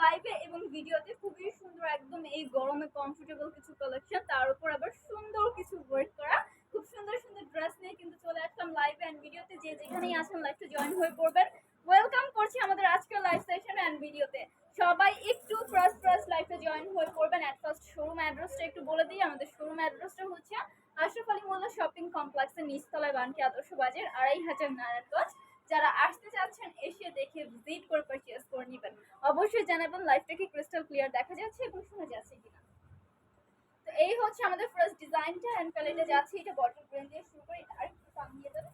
লাইভে এবং ভিডিওতে খুবই সুন্দর একদম এই গরমে কমফোর্টেবল কিছু কালেকশন তার উপর আবার সুন্দর কিছু ওয়ার্ক করা। খুব সুন্দর সুন্দর ড্রেস নিয়ে কিন্তু চলে আসলাম লাইভে অ্যান্ড ভিডিওতে যে যেখানেই আছেন লাইভটা জয়েন হয়ে পড়বেন। ওয়েলকাম করছি আমাদের আজকের লাইভ সেশন অ্যান্ড ভিডিওতে সবাই একটু ফার্স্ট ফার্স্ট লাইভে জয়েন হয়ে পড়বেন। অ্যাট ফার্স্ট শোরুম অ্যাড্রেসটা একটু বলে দিই। আমাদের শোরুম অ্যাড্রেসটা হচ্ছে আশরাফ আলী মোল্লা শপিং কমপ্লেক্সের নিচতলায় বানকি আদর্শ বাজার, আড়াই হাজার নারায়ণগঞ্জ। যারা আসতে চাচ্ছেন এসে দেখে ভিজিট করে পারচেস করে নেবেন। অবশ্যই জানাবেন লাইফটা কি ক্রিস্টাল ক্লিয়ার দেখা যাচ্ছে এবং শোনা যাচ্ছে কিনা। তো এই হচ্ছে আমাদের ফার্স্ট ডিজাইনটা এন্ড কালারটা যাচ্ছে এটা বটল গ্রিন দিয়ে শুরু করে এটা আরেকটু সামনে যাবে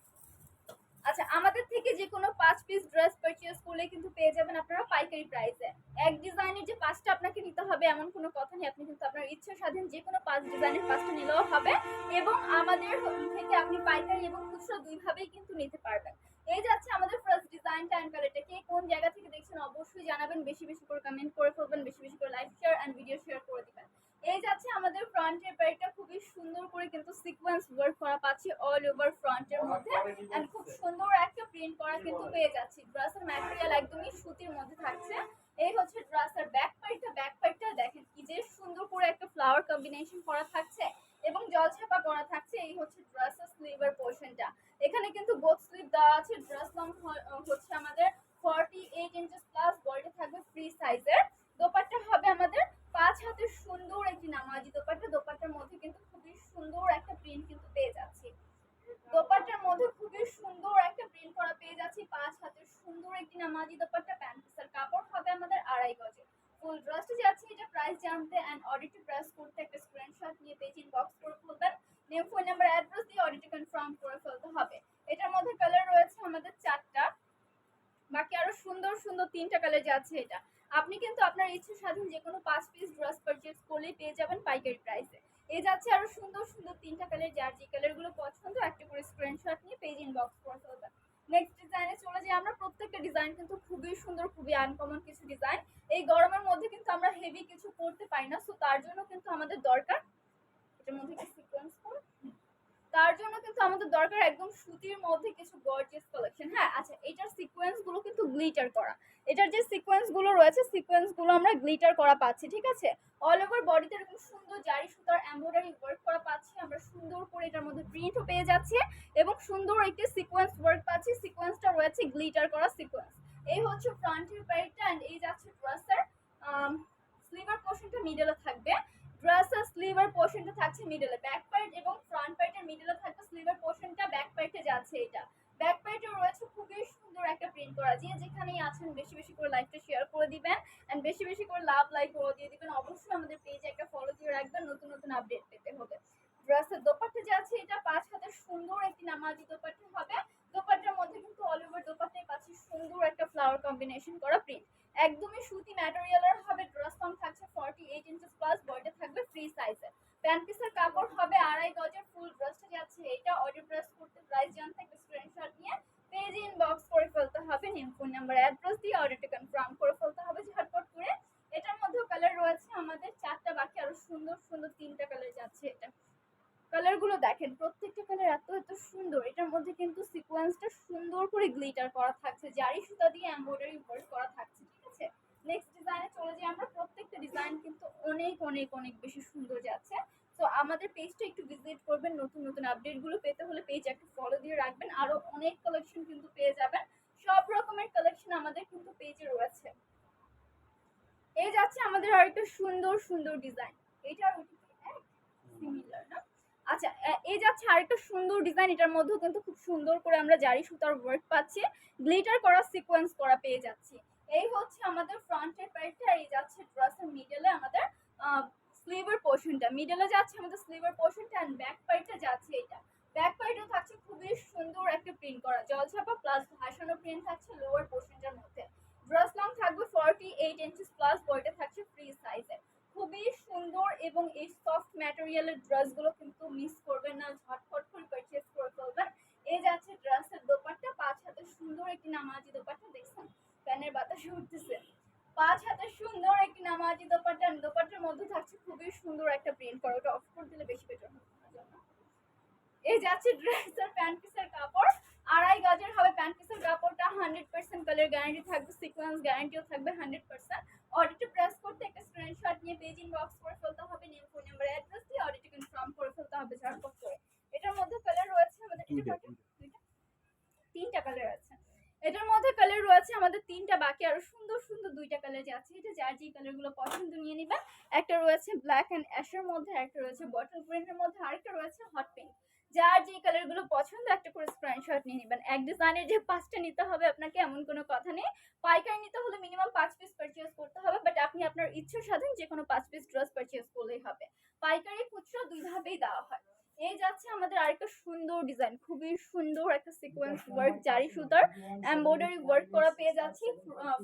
আচ্ছা আমাদের থেকে যে কোনো পাঁচ পিস ড্রেস পারচেস করলে কিন্তু পেয়ে যাবেন আপনারা পাইকারি প্রাইসে এক ডিজাইনের যে পাঁচটা আপনাকে নিতে হবে এমন কোনো কথা নেই আপনি কিন্তু আপনার ইচ্ছা স্বাধীন যে কোনো পাঁচ ডিজাইনের পাঁচটা নিলেও হবে এবং আমাদের থেকে আপনি পাইকারি এবং খুচরো দুইভাবেই কিন্তু নিতে পারবেন। এই যাচ্ছে আমাদের ফার্স্ট ডিজাইনটা অ্যান্ড কালারটা কে কোন জায়গা থেকে দেখছেন অবশ্যই জানাবেন, বেশি বেশি করে কমেন্ট করে ফেলবেন, বেশি বেশি করে like share and video share করে দিবেন। এই যাচ্ছে আমাদের ফ্রন্টের প্যাডটা খুবই সুন্দর করে কিন্তু সিকোয়েন্স ওয়ার্ক করা পাচ্ছি অল ওভার ফ্রন্টের মধ্যে। এন্ড খুব সুন্দর একটা প্রিন্ট করা কিন্তু পেয়ে যাচ্ছি। ড্রেসের ম্যাটেরিয়াল একদমই সুতির মধ্যে থাকছে। এই হচ্ছে ড্রেসের ব্যাক পাইটটা ব্যাক পাইটটা দেখেন কি যে সুন্দর করে একটা ফ্লাওয়ার কম্বিনেশন করা থাকছে এবং জলছাপা করা থাকছে। এই হচ্ছে ড্রেসের স্লিভের পোর্শনটা এখানে কিন্তু বোথ স্লিভ দেওয়া আছে ড্রেস হচ্ছে আমাদের ফর্টি এইট ইঞ্চেস প্লাস বডিটা থাকবে ফ্রি সাইজের দোপাট্টা হবে আমাদের পাঁচ হাতের সুন্দর একটি নামাজি দোপাট্টা। দোপাট্টার মধ্যে কিন্তু খুবই সুন্দর একটা প্রিন্ট কিন্তু পেয়ে যাচ্ছি। দোপাট্টার মধ্যে খুবই সুন্দর একটা প্রিন্ট করা পেয়ে যাচ্ছি। পাঁচ হাতের সুন্দর একটি নামাজি দোপাট্টা। প্যান্ট পিসের কাপড় হবে আমাদের আড়াই গজে। ফুল ড্রেসটা যাচ্ছে, এটা প্রাইস জানতে অ্যান্ড অডিটে প্রেস করতে একটা স্ক্রিনশট নিয়ে পেজ ইনবক্স করে ফেলবেন নেম ফোন নাম্বার অ্যাড্রেস দিয়ে অডিটে কনফার্ম করে ফেলতে হবে এটার মধ্যে কালার রয়েছে আমাদের চারটা বাকি আরও সুন্দর সুন্দর তিনটা কালার যাচ্ছে এটা। আপনি কিন্তু আপনার ইচ্ছে স্বাধীন যে কোনো পাঁচ পিস ড্রেস পারচেজ করলেই পেয়ে যাবেন পাইকারি প্রাইসে এ। যাচ্ছে আরও সুন্দর সুন্দর তিনটা কালার যার যে কালারগুলো পছন্দ, একটা করে স্ক্রিনশট নিয়ে পেজ ইনবক্স করতে হবে নেক্সট ডিজাইনে চলে যাই আমরা। প্রত্যেকটা ডিজাইন কিন্তু খুবই সুন্দর, খুবই আনকমন কিছু ডিজাইন এই গরমের মধ্যে কিন্তু আমরা হেভি কিছু করতে পারি না। সো তার জন্য কিন্তু আমাদের দরকার, এটার মধ্যে কি সিকোয়েন্স করে তার জন্য কিন্তু আমাদের দরকার একদম সুতির মধ্যে কিছু গর্জিয়াস কালেকশন হ্যাঁ আচ্ছা এটার সিকোয়েন্সগুলো কিন্তু গ্লিটার করা। এটার যে সিকোয়েন্সগুলো রয়েছে সিকোয়েন্সগুলো আমরা গ্লিটার করা পাচ্ছি, ঠিক আছে? অল ওভার বডিতে এরকম সুন্দর জারি সুতার এমব্রয়ডারি ওয়ার্ক করা পাচ্ছি। আমরা সুন্দর করে এটার মধ্যে প্রিন্টও পেয়ে যাচ্ছি এবং সুন্দর একটি সিকোয়েন্স ওয়ার্ক পাচ্ছি। সিকোয়েন্সটা রয়েছে গ্লিটার করা সিকোয়েন্স এই হচ্ছে ফ্রন্টের প্যারিটটা অ্যান্ড এই যাচ্ছে ড্রেসের স্লিভার পোর্শনটা মিডলে থাকবে। ড্রেসের স্লিভার পোর্শনটা থাকছে মিডলে ব্যাক পার্ট এবং ফ্রন্ট পার্টের মিডলে থাকবে স্লিভার পোর্শনটা ব্যাক পার্টে যাচ্ছে এটা। ব্যাক পার্টে রয়েছে খুবই সুন্দর একটা প্রিন্ট করা, যে যেখানেই আছেন বেশি বেশি করে লাইকটা শেয়ার করে দিবেন এন্ড বেশি বেশি করে লাভ লাইক করে দিয়ে দিবেন। অবশ্যই আমাদের পেজে একটা ফলো দিয়ে রাখবেন, নতুন নতুন আপডেট পেতে হবে ড্রেসের দোপাট্টা যাচ্ছে এটা পাঁচ হাতের সুন্দর একটি নামাজি দোপাট্টা হবে। দোপাট্টার মধ্যে কিন্তু অল ওভার দোপাট্টায় পাচ্ছি সুন্দর একটা ফ্লাওয়ার কম্বিনেশন করা প্রিন্ট একদমই সুতি ম্যাটেরিয়ালের হবে ড্রেস কম থাকছে ফর্টি এইট ইঞ্চেস ফ্রি সাইজের প্যান্ট পিসের কাপড় হবে আড়াই গজের ফুল ড্রেসটা যাচ্ছে এটা অর্ডার প্রেস করতে প্রাইস জানতে একটা স্ক্রিনশট নিয়ে পেজ ইনবক্স করে ফেলতে হবে নিম ফোন নাম্বার অ্যাড্রেস দিয়ে অর্ডারটা কনফার্ম করে ফেলতে হবে, ঝটপট করে। এটার মধ্যেও কালার রয়েছে আমাদের চারটা, বাকি আরও সুন্দর সুন্দর তিনটা কালার যাচ্ছে এটা। কালারগুলো দেখেন, প্রত্যেকটা কালার এত এত সুন্দর। এটার মধ্যে কিন্তু সিকোয়েন্সটা সুন্দর করে গ্লিটার করা থাকছে, জারি সুতা দিয়ে এমব্রয়ডারি ওয়ার্ক করা থাকছে ঠিক আছে নেক্সট ডিজাইনে চলে যাই আমরা প্রত্যেকটা ডিজাইন কিন্তু অনেক অনেক অনেক বেশি সুন্দর যাচ্ছে। তো আমাদের পেজটা একটু ভিজিট করবেন, নতুন নতুন আপডেটগুলো পেতে হলে পেজ একটু ফলো দিয়ে রাখবেন। আরও অনেক কালেকশন কিন্তু পেয়ে যাবেন। সব রকমের কালেকশন আমাদের কিন্তু পেজে রয়েছে। এই যাচ্ছে আমাদের আরেকটা সুন্দর সুন্দর ডিজাইন এটা না? আচ্ছা এই যাচ্ছে আরেকটা সুন্দর ডিজাইন এটার মধ্যেও কিন্তু খুব সুন্দর করে আমরা জারি সুতার ওয়ার্ক পাচ্ছি। গ্লিটার করা সিকোয়েন্স করা পেয়ে যাচ্ছি। এই হচ্ছে আমাদের ফ্রন্টের প্যাডটা এই যাচ্ছে ড্রেসের মিডলে আমাদের স্লিভের পোর্শনটা মিডলে যাচ্ছে আমাদের স্লিভের পোর্শনটা অ্যান্ড ব্যাক পাইটটা যাচ্ছে এটা। ব্যাক পাইটও থাকছে খুবই সুন্দর একটা প্রিন্ট করা। জলছাপা প্লাস ভাসানো প্রিন্ট থাকছে লোয়ার পোর্শনটার মধ্যে। ড্রেস লং থাকবে ফর্টি এইট ইঞ্চিস প্লাস বডিটা থাকছে ফ্রি সাইজের খুবই সুন্দর এবং এই সফট ম্যাটেরিয়ালের ড্রেসগুলো কিন্তু মিস করবেন না। ঝটফট করে পারচেস করে ফেলবেন। এই যাচ্ছে ড্রেসের দোপাট্টা। পাঁচ হাতে সুন্দর একটি নামাজি দোপাট্টা। দেখছেন? ফ্যানের বাতাসে উঠতেছে। পাঁচ হাতে সুন্দর একটি নামাজি দোপাট্টা, দোপাট্টার মধ্যে থাকছে খুবই সুন্দর একটা প্রিন্ট করা। ওটা অফ করে দিলে বেশি বেটার। এই যাচ্ছে ড্রেসের প্যান্ট পিসের কাপড়। আড়াই গজের হবে প্যান্ট পিসের কাপড়টা। হান্ড্রেড পার্সেন্ট কালার গ্যারান্টি থাকবে সিকোয়েন্স গ্যারান্টিও থাকবে হান্ড্রেড পার্সেন্ট কালার যাচ্ছে এটা যার যে কালারগুলো পছন্দ নিয়ে নেবেন একটা রয়েছে ব্ল্যাক অ্যান্ড অ্যাশের মধ্যে, একটা রয়েছে বটল প্রিন্টের মধ্যে, আরেকটা রয়েছে হট পিঙ্ক যার যে কালারগুলো পছন্দ, একটা করে স্ক্রিনশট নিয়ে নেবেন। এক ডিজাইনের যে পাঁচটা নিতে হবে আপনাকে, এমন কোনো কথা নেই। পাইকারি নিতে হলে মিনিমাম পাঁচ পিস পারচেজ করতে হবে বাট আপনি আপনার ইচ্ছার সাথে যে কোনো পাঁচ পিস ড্রেস পারচেজ করলেই হবে। পাইকারি খুচরা দুইভাবেই দেওয়া হয় এই যাচ্ছে আমাদের আরেকটা সুন্দর ডিজাইন খুবই সুন্দর একটা সিকোয়েন্স ওয়ার্ক জারি সুতার এমব্রয়ডারি ওয়ার্ক করা পেয়ে যাচ্ছি।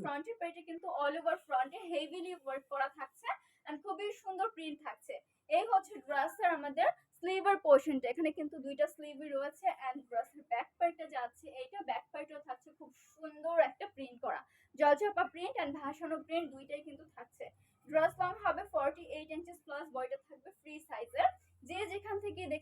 ফ্রন্টের পেজে কিন্তু অল ওভার ফ্রন্টে হেভিলি ওয়ার্ক করা থাকছে এন্ড খুবই সুন্দর প্রিন্ট থাকছে। এই হচ্ছে ড্রেসের আমাদের স্লিভার পোর্শনটা এখানে কিন্তু দুইটা স্লিভই রয়েছে এন্ড ড্রেসের ব্যাক পার্টটা যাচ্ছে এইটা ব্যাক পার্টও থাকছে খুব সুন্দর একটা প্রিন্ট করা। জলচাপা প্রিন্ট এন্ড ভাসানো প্রিন্ট দুইটাই কিন্তু থাকছে। ড্রেস লং হবে ফর্টি এইট ইঞ্চেস প্লাস বয়টা থাকবে ফ্রি সাইজের যে যেখান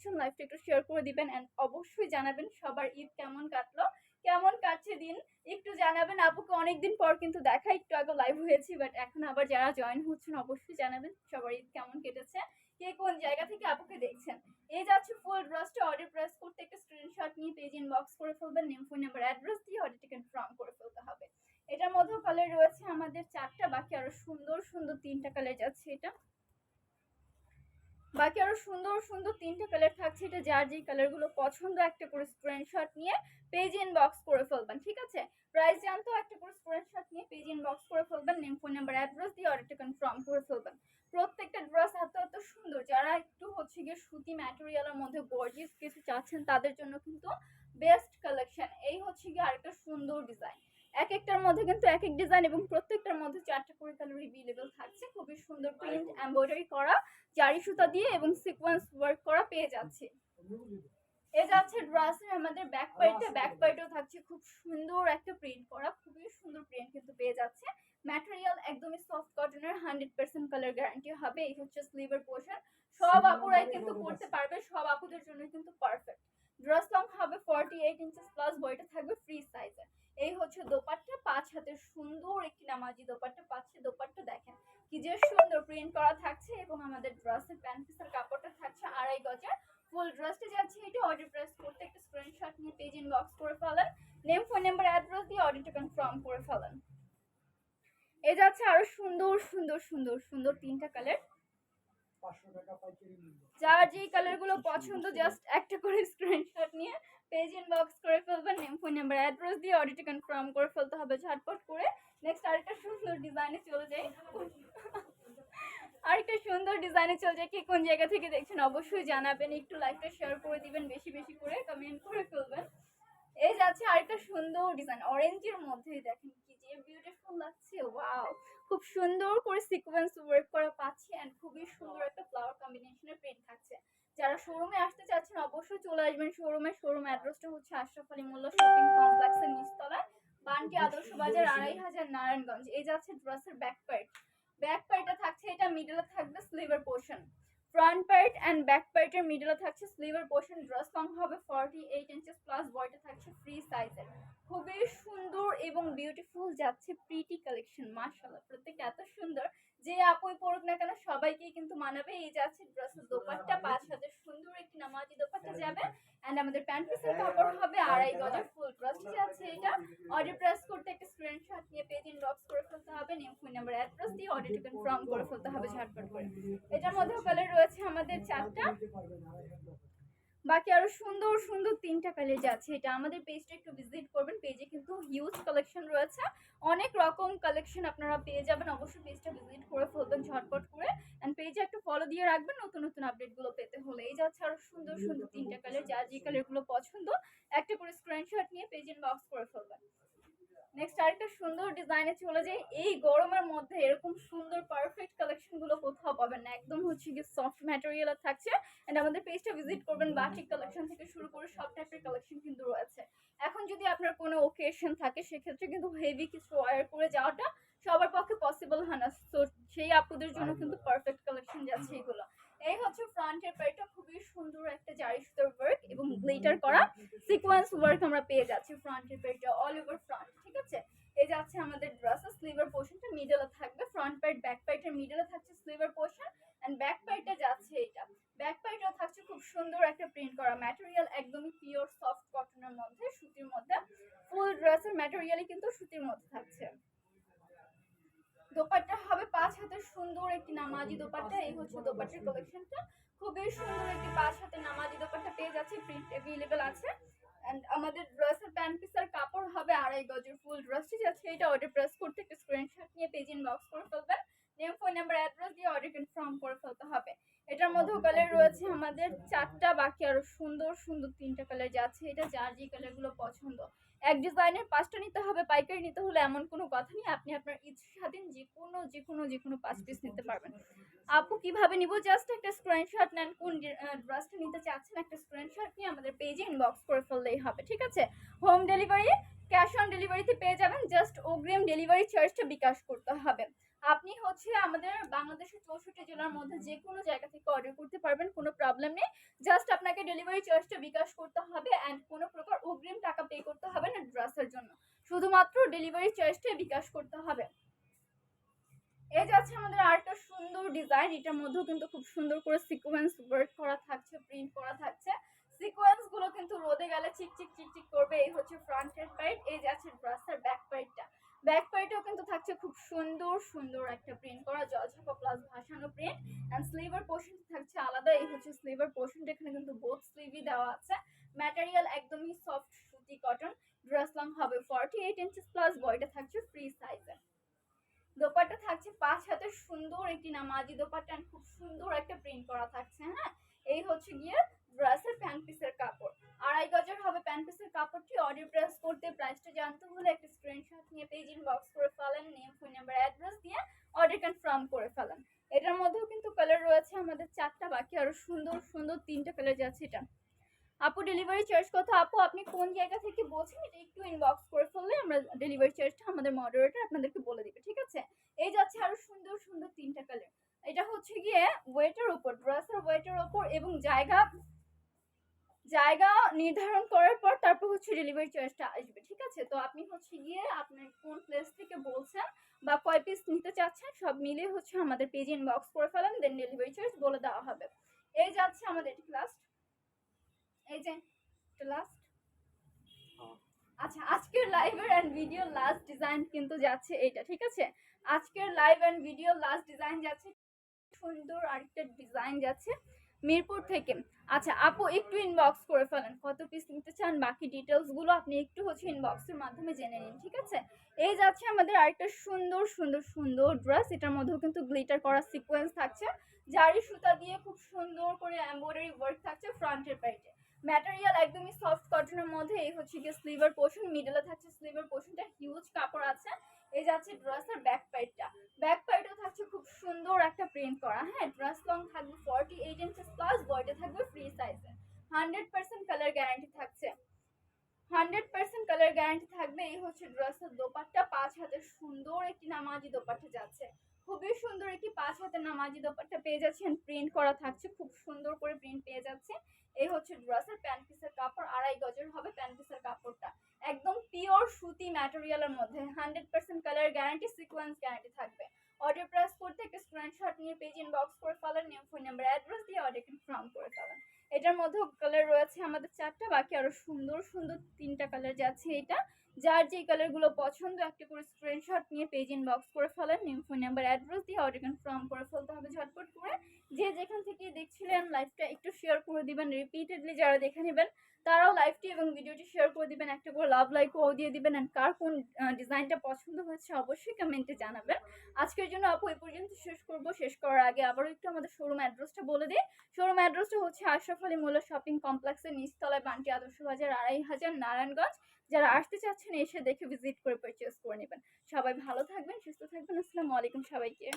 দেখছেন লাইভটা একটু শেয়ার করে দিবেন এন্ড অবশ্যই জানাবেন সবার ঈদ কেমন কাটলো। কেমন কাটছে দিন? একটু জানাবেন। আপুকে অনেকদিন পর কিন্তু দেখা, একটু আগে লাইভ হয়েছি বাট এখন আবার যারা জয়েন হচ্ছেন অবশ্যই জানাবেন সবার ঈদ কেমন কেটেছে, কে কোন জায়গা থেকে আপুকে দেখছেন। এই যাচ্ছে ফুল ড্রেসটা অর্ডার প্রেস করতে একটা স্ক্রিনশট নিয়ে পেজ ইনবক্স করে ফেলবেন নেম ফোন নাম্বার অ্যাড্রেস দিয়ে অর্ডারটা কনফার্ম করে ফেলতে হবে। এটার মধ্যেও কালার রয়েছে আমাদের চারটা, বাকি আরও সুন্দর সুন্দর তিনটা কালার যাচ্ছে এটা। বাকি আরও সুন্দর সুন্দর তিনটা কালার থাকছে। এটা যার যেই কালারগুলো পছন্দ, একটা করে স্ক্রিনশট নিয়ে পেজ ইনবক্স করে ফেলবেন, ঠিক আছে? প্রাইস জানতো একটা করে স্ক্রিনশট নিয়ে পেজ ইনবক্স করে ফেলবেন নেম ফোন নাম্বার অ্যাড্রেস দিয়ে অর্ডারটা কনফার্ম করে ফেলবেন। প্রত্যেকটা ড্রেস এত এত সুন্দর, যারা একটু হচ্ছে গিয়ে সুতি ম্যাটেরিয়ালের মধ্যে গর্জিয়াস কিছু চাচ্ছেন, তাদের জন্য কিন্তু বেস্ট কালেকশন এই হচ্ছে গিয়ে আরেকটা সুন্দর ডিজাইন এক একটার মধ্যে কিন্তু এক এক ডিজাইন এবং প্রত্যেকটার মধ্যে চারটা করে কালার রিভিলেবল থাকছে। খুবই সুন্দর প্রিন্ট এমব্রয়ডারি করা জারি সুতা দিয়ে এবং সিকোয়েন্স ওয়ার্ক করা পেয়ে যাচ্ছে। এ যাচ্ছে ড্রেসের আমাদের ব্যাক পার্টে ব্যাক পার্টেও থাকছে খুব সুন্দর একটা প্রিন্ট করা খুবই সুন্দর প্রিন্ট কিন্তু পেয়ে যাচ্ছে। ম্যাটেরিয়াল একদমই সফট কটনের হান্ড্রেড পার্সেন্ট কালার গ্যারান্টি হবে। এই হচ্ছে স্লিভের পোর্শন সব আপুরাই কিন্তু পড়তে পারবে সব আপুদের জন্য কিন্তু পারফেক্ট ড্রেস লং হবে ফর্টি এইট ইঞ্চেস প্লাস বইটা থাকবে ফ্রি সাইজের এই হচ্ছে দোপাট্টা। পাঁচ হাতে সুন্দর একটি নামাজি দোপাট্টা। পাচ্ছে দোপাট্টা দেখেন, কি যে সুন্দর প্রিন্ট করা থাকছে এবং আমাদের ড্রেসের প্যান্ট পিসের কাপড়টা থাকছে আড়াই গজের। ফুল ড্রেসটা যাচ্ছে এটা অর্ডার প্রেস করতে একটা স্ক্রিনশট নিয়ে পেজ ইনবক্স করে ফেলেন। নেম ফোন নাম্বার অ্যাড্রেস দিয়ে অর্ডারটা কনফার্ম করে ফেলেন। এ যাচ্ছে আরও সুন্দর সুন্দর সুন্দর সুন্দর তিনটা কালার যার যে কালারগুলো পছন্দ জাস্ট একটা করে স্ক্রিনশট নিয়ে পেজ ইনবক্স করে ফেলবেন নেম ফোন নাম্বার অ্যাড্রেস দিয়ে অর্ডারটা কনফার্ম করে ফেলতে হবে ঝটপট করে। নেক্সট আরেকটা সুন্দর ডিজাইনে চলে যাই। আরেকটা সুন্দর ডিজাইনে চলে যায় কে কোন জায়গা থেকে দেখছেন অবশ্যই জানাবেন একটু লাইকটা শেয়ার করে দিবেন বেশি বেশি করে কমেন্ট করে ফেলবেন। এই যাচ্ছে আরেকটা সুন্দর ডিজাইন অরেঞ্জের মধ্যে দেখেন কি যে বিউটিফুল লাগছে ওয়াও খুব সুন্দর করে সিকোয়েন্স ওয়ার্ক করা পাচ্ছি এন্ড খুবই সুন্দর একটা ফ্লাওয়ার কম্বিনেশনের প্রিন্ট থাকছে। যারা শোরুমে আসতে চাচ্ছেন অবশ্যই চলে আসবেন শোরুমে শোরুম অ্যাড্রেসটা হচ্ছে আশরাফ আলী মোল্লা শপিং কমপ্লেক্সের নিচতলায় বান্টি আদর্শ বাজার আড়াই হাজার নারায়ণগঞ্জ। এই যাচ্ছে ড্রেসের ব্যাক পার্ট ব্যাক পার্টটা থাকছে এটা মিডলে থাকবে sliver portion front part and back পার্টের মিডলে থাকছে স্লিভার পোর্শন ড্রেস লং হবে ফর্টি এইট ইঞ্চেস প্লাস বয়টা থাকছে ফ্রি সাইজের খুবই সুন্দর এবং বিউটিফুল যাচ্ছে প্রিটি কালেকশন মার্শাল্লাহ প্রত্যেকটা এত সুন্দর যে আপুই পড়ুক না কেন সবাইকেই কিন্তু মানাবে এই যে আছে ড্রেসের দোপাট্টা পাঁচ হাজার সুন্দর একটি নামাজি দোপাট্টা যাবে। অ্যান্ড আমাদের প্যান্ট পিসের কাপড় হবে আড়াই গজের ফুল ড্রেস আছে এটা। অর্ডার প্রেস করতে একটা স্ক্রিনশট নিয়ে পেজ ইনবক্স করে ফেলতে হবে। নেম ফোন নাম্বার অ্যাড্রেস দিয়ে অর্ডারটি কনফার্ম করে ফেলতে হবে ঝটপট করে। এটার মধ্যে কালার রয়েছে আমাদের চারটা। বাকি আরও সুন্দর সুন্দর তিনটা কালার আছে, এটা আমাদের পেজটা একটু ভিজিট করবেন। পেজে কিন্তু হিউজ কালেকশন রয়েছে। অনেক রকম কালেকশন আপনারা পেয়ে যাবেন। অবশ্যই পেজটা ভিজিট করে ফেলবেন ঝটপট করে। এন্ড পেজে একটু ফলো দিয়ে রাখবেন, নতুন নতুন আপডেটগুলো পেতে হলে। এই যাচ্ছে আরও সুন্দর সুন্দর তিনটা কালার যা যে কালারগুলো পছন্দ, একটা করে স্ক্রিনশট নিয়ে পেজ ইনবক্স করে ফেলবেন। নেক্সট আরেকটা সুন্দর ডিজাইনে চলে যাই। এই গরমের মধ্যে এরকম সুন্দর পারফেক্ট কালেকশনগুলো কোথাও পাবেন না। একদম হচ্ছে কি সফট ম্যাটেরিয়াল থাকছে। এন্ড আমাদের পেজটা ভিজিট করবেন বাটিক কালেকশন থেকে শুরু করে সব টাইপের কালেকশন কিন্তু রয়েছে। এখন যদি আপনার কোনো ওকেশন থাকে সেক্ষেত্রে কিন্তু হেভি কিছু ওয়ার করে যাওয়াটা সবার পক্ষে পসিবল হয় না। তো সেই আপুদের জন্য কিন্তু পারফেক্ট কালেকশন যাচ্ছে এগুলো। এই হচ্ছে ফ্রন্টের পার্টটা খুবই সুন্দর একটা জারি সুতোর ওয়ার্ক এবং গ্লিটার করা সিকোয়েন্স ওয়ার্ক আমরা পেয়ে যাচ্ছি ফ্রন্টের পার্টটা অল ওভার ফ্রন্ট ঠিক আছে? এই যাচ্ছে আমাদের ড্রেসের স্লিভার পোর্শনটা মিডলে থাকবে ফ্রন্ট পার্ট ব্যাক পার্টের মিডলে থাকছে স্লিভার পোর্শন এন্ড ব্যাক পার্টটা যাচ্ছে এটা ব্যাক পার্টেও থাকছে খুব সুন্দর একটা প্রিন্ট করা ম্যাটেরিয়াল একদমই পিওর সফট কটনের মধ্যে সুতির মধ্যে ফুল ড্রেসের ম্যাটেরিয়ালই কিন্তু সুতির মধ্যে থাকছে দোপাট্টা হবে পাঁচ হাতের সুন্দর একটি নামাজি দোপাট্টা, এই হচ্ছে দোপাট্টার কালেকশনটা খুবই সুন্দর একটি পাঁচ হাতে নামাজি দোপাট্টা পেয়ে যাচ্ছে প্রিন্ট অ্যাভেলেবেল আছে। এন্ড আমাদের ড্রেসের প্যান্ট পিসের কাপড় হবে আড়াই গজের ফুল ড্রেসটি যাচ্ছে এটা অর্ডার প্রেস করতে একটা স্ক্রিনশট নিয়ে পেজ ইনবক্স করে ফেলবেন। নেম ফোন নাম্বার অ্যাড্রেস দিয়ে অর্ডার কনফার্ম করে ফেলতে হবে। এটার মধ্যেও কালার রয়েছে আমাদের চারটা, বাকি আরও সুন্দর সুন্দর তিনটা কালার যাচ্ছে। এটা যার যে কালারগুলো পছন্দ। এক ডিজাইনের পাঁচটা নিতে হবে, পাইকারি নিতে হলে এমন কোনো কথা নেই। আপনি আপনার ইচ্ছাধীন যে কোনো যে কোনো যে কোনো পাঁচ পিস নিতে পারবেন। আপু, কীভাবে নিব? জাস্ট একটা স্ক্রিনশট নেন। কোন ড্রেসটা নিতে চাচ্ছেন একটা স্ক্রিনশট নিয়ে আমাদের পেজে ইনবক্স করে ফেললেই হবে, ঠিক আছে? হোম ডেলিভারি ক্যাশ অন ডেলিভারিতে পেয়ে যাবেন। জাস্ট অগ্রিম ডেলিভারি চার্জটা বিকাশ করতে হবে। হচ্ছে আমাদের বাংলাদেশের চৌষট্টি জেলার মধ্যে যে কোনো জায়গা থেকে অর্ডার করতে পারবেন, কোনো প্রবলেম নেই। জাস্ট আপনাকে ডেলিভারি চার্জটা বিকাশ করতে হবে অ্যান্ড কোনো প্রকার অগ্রিম টাকা পে করতে হবে না ড্রেসের জন্য। শুধুমাত্র ডেলিভারি চার্জটা বিকাশ করতে হবে। এই যাচ্ছে আমাদের আরেকটা সুন্দর ডিজাইন এটার মধ্যেও কিন্তু খুব সুন্দর করে সিকোয়েন্স ওয়ার্ক করা থাকছে প্রিন্ট করা থাকছে। সিকোয়েন্সগুলো কিন্তু রোদে গেলে চিকচিক চিকচিক করবে। এই হচ্ছে ফ্রন্টের পাইট এই যাচ্ছে ড্রেসের ব্যাক ব্যাক পাইটেও কিন্তু থাকছে খুব সুন্দর সুন্দর একটা প্রিন্ট করা জলছাপা প্লাস ভাসানো প্রিন্ট অ্যান্ড স্লিভার পোর্শন থাকছে আলাদা, এই হচ্ছে স্লিভার পোর্শনটা এখানে কিন্তু বোথ স্লিভই দেওয়া আছে। ম্যাটেরিয়াল একদমই সফট সুতি কটন ড্রেস লং হবে ফর্টি এইট ইঞ্চিস প্লাস বয়টা থাকছে ফ্রি সাইজে দোপাট্টা থাকছে পাঁচ হাতের সুন্দর একটি নামাজি দোপাট্টা খুব সুন্দর একটা প্রিন্ট করা থাকছে হ্যাঁ এই হচ্ছে গিয়ে ড্রেসের প্যান্ট পিসের কাপড় আড়াই গজের হবে প্যান্ট পিসের কাপড়টি অর্ডার প্রেস করতে প্রাইসটা জানতে হলে একটা স্ক্রিনশট নিয়ে পেজ ইনবক্স করে ফেলেন নেম ফোন নাম্বার অ্যাড্রেস দিয়ে অর্ডার কনফার্ম করে ফেলেন এটার মধ্যেও কিন্তু কালার রয়েছে আমাদের চারটা বাকি আরও সুন্দর সুন্দর তিনটা কালার যাচ্ছে এটা আপু ডেলিভারি চার্জ কত আপু আপনি কোন বলছেন এটা একটু ইনবক্স করে ফেললে আমরা ডেলিভারি চার্জটা আমাদের মডারেটর আপনাদেরকে বলে দিবে, ঠিক আছে? এই যাচ্ছে আরও সুন্দর সুন্দর তিনটা কালার এটা হচ্ছে গিয়ে ওয়েটের উপর ড্রেসের ওয়েটের উপর এবং জায়গা জায়গা নির্ধারণ করার পর তারপর হচ্ছে ডেলিভারি চার্জটা আসবে, ঠিক আছে? তো আপনি হচ্ছে গিয়ে আপনার কোন প্লেস থেকে বলছেন বা কয় পিস নিতে চাচ্ছেন, সব মিলে হচ্ছে আমাদের পেজ ইনবক্স করে ফেলেন দেন ডেলিভারি চার্জ বলে দেওয়া হবে। এই যাচ্ছে আমাদের লাস্ট এই যে লাস্ট আচ্ছা আজকের লাইভের এন্ড ভিডিও লাস্ট ডিজাইন কিন্তু যাচ্ছে এইটা, ঠিক আছে? আজকের live and video last design যাচ্ছে, সুন্দর আরেকটা ডিজাইন যাচ্ছে মিরপুর থেকে। আচ্ছা আপু একটু ইনবক্স করে ফেলেন, কত পিস নিতে চান, বাকি ডিটেলসগুলো আপনি একটু হচ্ছে ইনবক্সের মাধ্যমে জেনে নিন, ঠিক আছে? এই যাচ্ছে আমাদের আরেকটা সুন্দর সুন্দর সুন্দর ড্রেস এটার মধ্যেও কিন্তু গ্লিটার করা সিকোয়েন্স থাকছে। জারি সুতা দিয়ে খুব সুন্দর করে এমব্রয়ডারি ওয়ার্ক থাকছে ফ্রন্টের পাইটে ম্যাটেরিয়াল একদমই সফট কটনের মধ্যে, এই হচ্ছে গিয়ে স্লিভার পোর্শন মিডলে থাকছে স্লিভার পোর্শনটা হিউজ কাপড় আছে এই যাচ্ছে ড্রেসের ব্যাক পাইটটা ব্যাক পাইটও থাকছে খুব সুন্দর একটা প্রিন্ট করা হ্যাঁ ড্রেস লং থাকবে ফর্টি এইট ইঞ্চেস প্লাস বয়টা থাকবে ফ্রি সাইজে হান্ড্রেড পার্সেন্ট কালার গ্যারান্টি থাকছে হান্ড্রেড পার্সেন্ট কালার গ্যারান্টি থাকবে এই হচ্ছে ড্রেসের দোপাট্টা পাঁচ হাতের সুন্দর একটি নামাজি দোপাট্টা যাচ্ছে খুবই সুন্দর একটি পাঁচ হাতের নামাজি দোপাট্টা পেয়ে যাচ্ছেন প্রিন্ট করা থাকছে। খুব সুন্দর করে প্রিন্ট পেয়ে যাচ্ছে। এই হচ্ছে ড্রেসের প্যান্ট পিসের কাপড়, আড়াই গজের হবে প্যান্ট পিসের কাপড়টা। একদম পিওর সুতি ম্যাটেরিয়ালের মধ্যে। Hundred percent colour guarantee sequence guarantee থাকবে। অর্ডার প্রেস করতে একটা স্ক্রিনশট নিয়ে পেজ ইনবক্স করে ফেলেন নেম ফোন নাম্বার অ্যাড্রেস দিয়ে অর্ডার কনফার্ম করে ফেলেন এটার মধ্যেও কালার রয়েছে আমাদের চারটা, বাকি আরও সুন্দর সুন্দর তিনটা কালার যাচ্ছে এটা যার যে কালারগুলো পছন্দ, একটা করে স্ক্রিনশট নিয়ে পেজ ইনবক্স করে ফেলেন নিউ ফোন নাম্বার অ্যাড্রেস দিয়ে অর্ডার কনফার্ম করে ফেলতে হবে ঝটপট করে। যে যেখান থেকে দেখছিলেন লাইভটা একটু শেয়ার করে দিবেন রিপিটেডলি যারা দেখে নেবেন, তারাও লাইভটি এবং ভিডিওটি শেয়ার করে দিবেন, একটা করে লাভ লাইক ও দিয়ে দিবেন অ্যান্ড কার কোন ডিজাইনটা পছন্দ হয়েছে অবশ্যই কমেন্টে জানাবেন। আজকের জন্য আপু এই পর্যন্ত শেষ করব। শেষ করার আগে আবারও একটু আমাদের শোরুম অ্যাড্রেসটা বলে দিই। শোরুম অ্যাড্রেসটা হচ্ছে আশরাফ আলী মোল্লা শপিং কমপ্লেক্সের নিচতলায় বান্টি আদর্শ বাজার, আড়াই হাজার নারায়ণগঞ্জ। যারা আসতে চাচ্ছেন, এসে দেখে ভিজিট করে পারচেস করে নেবেন। সবাই ভালো থাকবেন, সুস্থ থাকবেন। আসসালামু আলাইকুম সবাইকে।